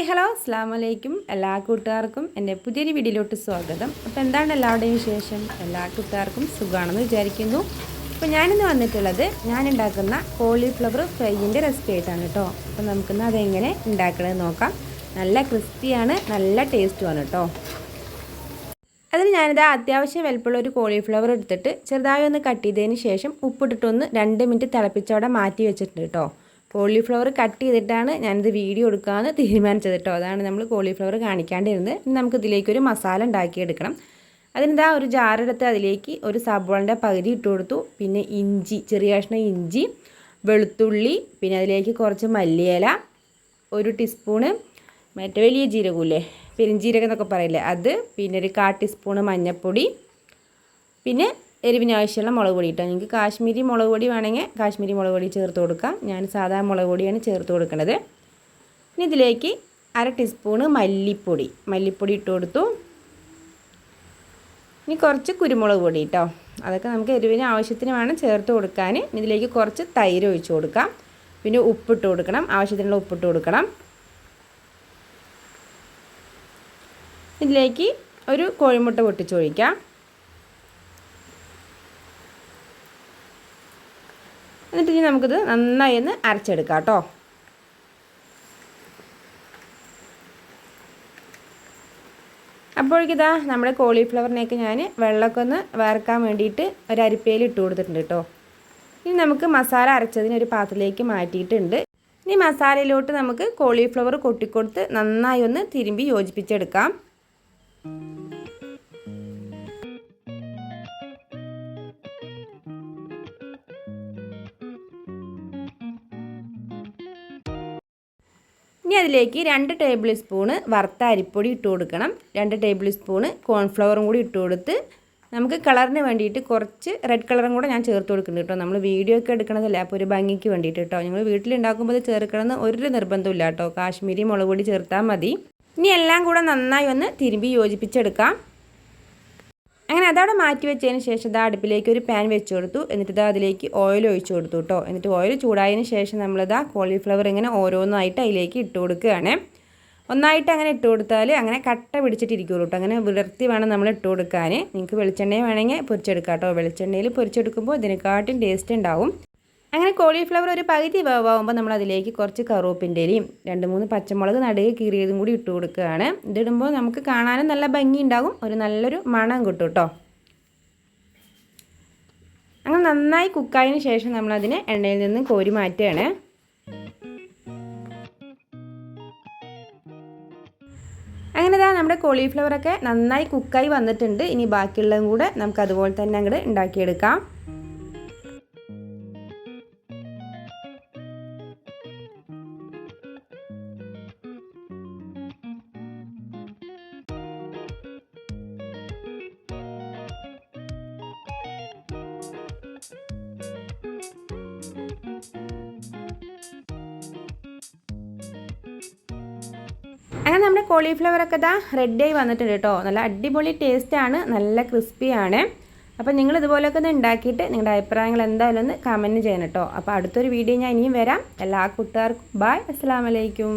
Hi hello. അസ്സാം വലൈക്കും എല്ലാ കൂട്ടുകാർക്കും എന്റെ പുതിയൊരു വീഡിയോയിലോട്ട് സ്വാഗതം. അപ്പോൾ എന്താണ് എല്ലാവരുടെയും വിശേഷം? എല്ലാ കൂട്ടുകാർക്കും സുഖമാണെന്ന് വിചാരിക്കുന്നു. അപ്പോൾ ഞാനിന്ന് വന്നിട്ടുള്ളത് ഞാൻ ഉണ്ടാക്കുന്ന കോളിഫ്ലവർ ഫ്രൈയിന്റെ റെസിപ്പി ആയിട്ടാണ് കേട്ടോ. അപ്പോൾ നമുക്കിന്ന് അതെങ്ങനെ ഉണ്ടാക്കണമെന്ന് നോക്കാം. നല്ല ക്രിസ്പിയാണ് നല്ല ടേസ്റ്റുമാണ് കേട്ടോ. അതിന് ഞാനിത് അത്യാവശ്യം വലുപ്പമുള്ള ഒരു കോളിഫ്ലവർ എടുത്തിട്ട് ചെറുതായി ഒന്ന് കട്ട് ചെയ്തതിന് ശേഷം ഉപ്പിട്ടിട്ടൊന്ന് രണ്ട് മിനിറ്റ് തിളപ്പിച്ചവിടെ മാറ്റി വെച്ചിട്ടുണ്ട് കേട്ടോ. കോളിഫ്ലവർ കട്ട് ചെയ്തിട്ടാണ് ഞാനിത് വീഡിയോ എടുക്കാമെന്ന് തീരുമാനിച്ചത് കേട്ടോ. അതാണ് നമ്മൾ കോളിഫ്ലവർ കാണിക്കാണ്ടിരുന്നത്. നമുക്ക് ഇതിലേക്കൊരു മസാല ഉണ്ടാക്കിയെടുക്കണം. അതിനെന്താ ഒരു ജാറെടുത്ത് അതിലേക്ക് ഒരു സബോളിന്റെ പകുതി ഇട്ട് കൊടുത്തു. പിന്നെ ഇഞ്ചി ചെറിയ കഷ്ണം ഇഞ്ചി വെളുത്തുള്ളി പിന്നെ അതിലേക്ക് കുറച്ച് മല്ലിയില ഒരു ടീസ്പൂണ് മറ്റേ വലിയ ജീരകമില്ലേ പെരിഞ്ജീരകം എന്നൊക്കെ പറയില്ലേ അത് പിന്നെ ഒരു കാ ടീസ്പൂണ് മഞ്ഞൾപ്പൊടി പിന്നെ എരിവിന് ആവശ്യമുള്ള മുളക് പൊടി ഇട്ടാൽ നിങ്ങൾക്ക് കാശ്മീരി മുളക് പൊടി വേണമെങ്കിൽ കാശ്മീരി മുളക് പൊടി ചേർത്ത് കൊടുക്കാം. ഞാൻ സാധാരണ മുളക് പൊടിയാണ് ചേർത്ത് കൊടുക്കുന്നത്. ഇനി ഇതിലേക്ക് അര ടീസ്പൂണ് മല്ലിപ്പൊടി. മല്ലിപ്പൊടി ഇട്ട് കൊടുത്തു. ഇനി കുറച്ച് കുരുമുളക് പൊടി കേട്ടോ അതൊക്കെ നമുക്ക് എരിവിന് ആവശ്യത്തിന് വേണം ചേർത്ത് കൊടുക്കാൻ. ഇതിലേക്ക് കുറച്ച് തൈര് ഒഴിച്ച് കൊടുക്കാം. പിന്നെ ഉപ്പിട്ട് കൊടുക്കണം. ആവശ്യത്തിനുള്ള ഉപ്പിട്ട് കൊടുക്കണം. ഇതിലേക്ക് ഒരു കോഴിമുട്ട പൊട്ടിച്ചൊഴിക്കാം എന്നിട്ട് ഇനി നമുക്കിത് നന്നായി ഒന്ന് അരച്ചെടുക്കാം കേട്ടോ. അപ്പോഴേക്കിതാ നമ്മുടെ കോളിഫ്ലവറിനേക്ക് ഞാൻ വെള്ളമൊക്കെ ഒന്ന് വേർക്കാൻ വേണ്ടിയിട്ട് ഒരു അരിപ്പയിൽ ഇട്ട് കൊടുത്തിട്ടുണ്ട് കേട്ടോ. ഇനി നമുക്ക് മസാല അരച്ചതിന് ഒരു പാത്രത്തിലേക്ക് മാറ്റിയിട്ടുണ്ട്. ഇനി മസാലയിലോട്ട് നമുക്ക് കോളിഫ്ലവർ കൊട്ടിക്കൊടുത്ത് നന്നായി ഒന്ന് തിരുമ്പി യോജിപ്പിച്ചെടുക്കാം. ഇനി അതിലേക്ക് രണ്ട് ടേബിൾ സ്പൂണ് വറുത്ത അരിപ്പൊടി ഇട്ട് കൊടുക്കണം. രണ്ട് ടേബിൾ സ്പൂണ് കോൺഫ്ലവറും കൂടി ഇട്ട് കൊടുത്ത് നമുക്ക് കളറിന് വേണ്ടിയിട്ട് കുറച്ച് റെഡ് കളറും കൂടെ ഞാൻ ചേർത്ത് കൊടുക്കുന്നുണ്ട് കേട്ടോ. നമ്മൾ വീഡിയോ ഒക്കെ എടുക്കണതല്ല അപ്പോൾ ഒരു ഭംഗിക്ക് വേണ്ടിയിട്ട് കേട്ടോ. ഞങ്ങൾ വീട്ടിലുണ്ടാക്കുമ്പോൾ ഇത് ചേർക്കണമെന്ന് ഒരു നിർബന്ധമില്ല കേട്ടോ. കാശ്മീരി മുളക് പൊടി ചേർത്താൽ മതി. ഇനി എല്ലാം കൂടെ നന്നായി ഒന്ന് തിരുമ്പി യോജിപ്പിച്ചെടുക്കാം. അങ്ങനെ അതവിടെ മാറ്റി വെച്ചതിന് ശേഷം ഇതാ അടുപ്പിലേക്ക് ഒരു പാൻ വെച്ച് കൊടുത്തു. എന്നിട്ട് ഇതാ അതിലേക്ക് ഓയിൽ ഒഴിച്ച് കൊടുത്തു കേട്ടോ എന്നിട്ട് ഓയിൽ ചൂടായതിന് ശേഷം നമ്മളിതാ കോളിഫ്ലവർ ഇങ്ങനെ ഓരോന്നായിട്ട് അതിലേക്ക് ഇട്ട് കൊടുക്കുകയാണ്. ഒന്നായിട്ട് അങ്ങനെ ഇട്ട് കൊടുത്താൽ അങ്ങനെ കട്ട പിടിച്ചിട്ടിരിക്കുള്ളൂ കേട്ടോ അങ്ങനെ വിളർത്തി വേണം നമ്മൾ ഇട്ട് കൊടുക്കാൻ നിങ്ങൾക്ക് വെളിച്ചെണ്ണ വേണമെങ്കിൽ പൊരിച്ചെടുക്കാം കേട്ടോ വെളിച്ചെണ്ണയിൽ പൊരിച്ചെടുക്കുമ്പോൾ ഇതിനെക്കാട്ടും ടേസ്റ്റ് ഉണ്ടാവും. അങ്ങനെ കോളിഫ്ലവർ ഒരു പകുതി വേവാകുമ്പോൾ നമ്മൾ അതിലേക്ക് കുറച്ച് കറുവപ്പിന്റെയും രണ്ട് മൂന്ന് പച്ചമുളക് നടുകെ കീറിയതും കൂടി ഇട്ട് കൊടുക്കുകയാണ്. ഇതിടുമ്പോൾ നമുക്ക് കാണാനും നല്ല ഭംഗി ഉണ്ടാകും ഒരു നല്ലൊരു മണം കിട്ടും കേട്ടോ അങ്ങനെ നന്നായി കുക്കായതിന് ശേഷം നമ്മളതിനെ എണ്ണയിൽ നിന്ന് കോരി മാറ്റുകയാണ്. അങ്ങനെ ഇതാ നമ്മുടെ കോളിഫ്ലവറൊക്കെ നന്നായി കുക്കായി വന്നിട്ടുണ്ട്. ഇനി ബാക്കിയുള്ളതും കൂടെ നമുക്ക് അതുപോലെ തന്നെ അങ്ങോട്ട് ഉണ്ടാക്കിയെടുക്കാം. അങ്ങനെ നമ്മുടെ കോളിഫ്ലവർ കോളിഫ്ലവറൊക്കെ ഇതാ റെഡിയായി വന്നിട്ടുണ്ട് കേട്ടോ. നല്ല അടിപൊളി ടേസ്റ്റാണ് നല്ല ക്രിസ്പിയാണ് അപ്പോൾ നിങ്ങൾ ഇതുപോലെയൊക്കെ ഒന്ന് ഉണ്ടാക്കിയിട്ട് നിങ്ങളുടെ അഭിപ്രായങ്ങൾ എന്തായാലും ഒന്ന് കമന്റ് ചെയ്യണം കേട്ടോ. അപ്പോൾ അടുത്തൊരു വീഡിയോ ഞാൻ ഇനിയും വരാം. എല്ലാ കൂട്ടുകാർക്കും ബായ് അസ്സാം വലൈക്കും